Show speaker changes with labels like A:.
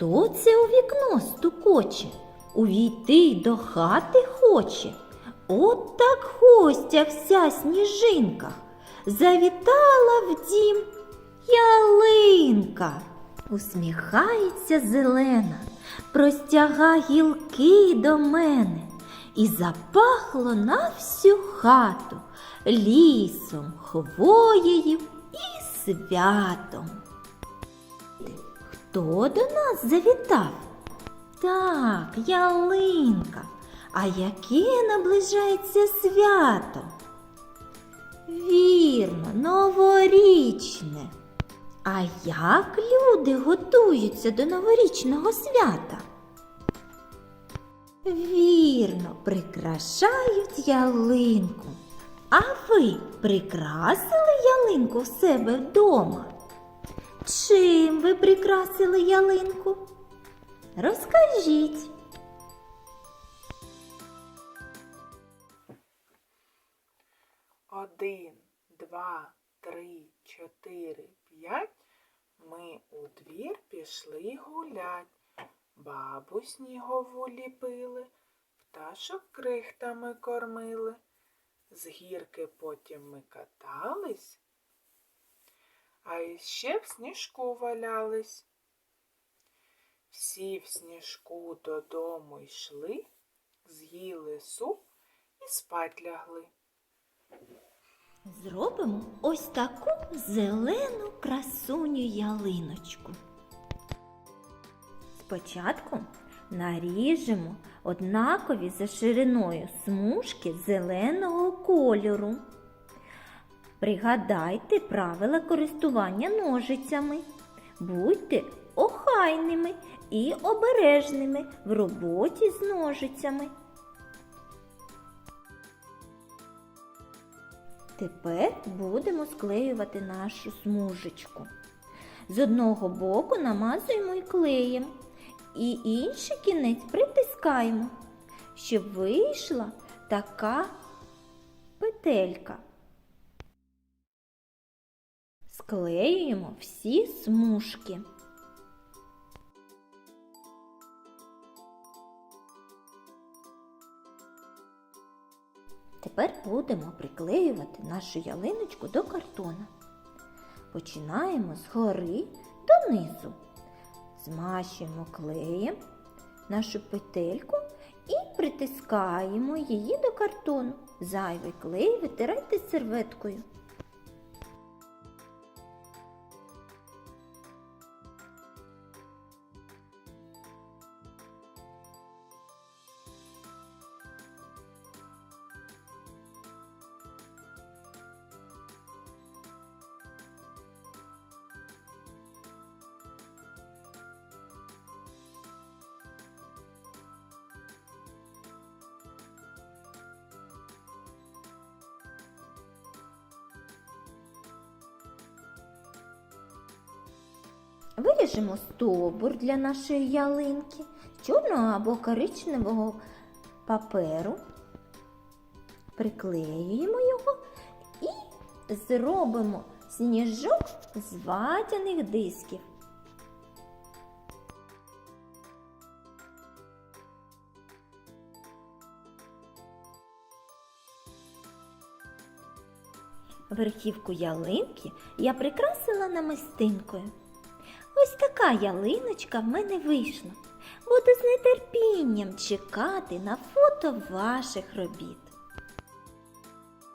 A: Хто це у вікно стукоче? Увійти до хати хоче. От так гостя вся сніжинка завітала в дім ялинка. Усміхається зелена, простяга гілки до мене, і запахло на всю хату лісом, хвоєю і святом. Хто до нас завітав? Так, ялинка. А яке наближається свято? Вірно, новорічне. А як люди готуються до новорічного свята? Вірно, прикрашають ялинку. А ви прикрасили ялинку в себе вдома? Чим ви прикрасили ялинку? Розкажіть.
B: Один, два, три, чотири, п'ять. Ми у двір пішли гулять. Бабу снігову ліпили, пташок крихтами кормили. З гірки потім ми катались, іще в сніжку валялись. Всі в сніжку додому йшли, з'їли суп і спать лягли.
A: Зробимо ось таку зелену красуню ялиночку. Спочатку наріжемо однакові за шириною смужки зеленого кольору. Пригадайте правила користування ножицями. Будьте охайними і обережними в роботі з ножицями. Тепер будемо склеювати нашу смужечку. З одного боку намазуємо і клеєм, і інший кінець притискаємо, щоб вийшла така петелька. Склеюємо всі смужки. Тепер будемо приклеювати нашу ялиночку до картона. Починаємо згори донизу. Змащуємо клеєм нашу петельку і притискаємо її до картону. Зайвий клей витирайте серветкою. Виріжемо стовбур для нашої ялинки чорного або коричневого паперу, приклеюємо його і зробимо сніжок з ватяних дисків. Верхівку ялинки я прикрасила намистинкою. Ось така ялиночка в мене вийшла. Буду з нетерпінням чекати на фото ваших робіт.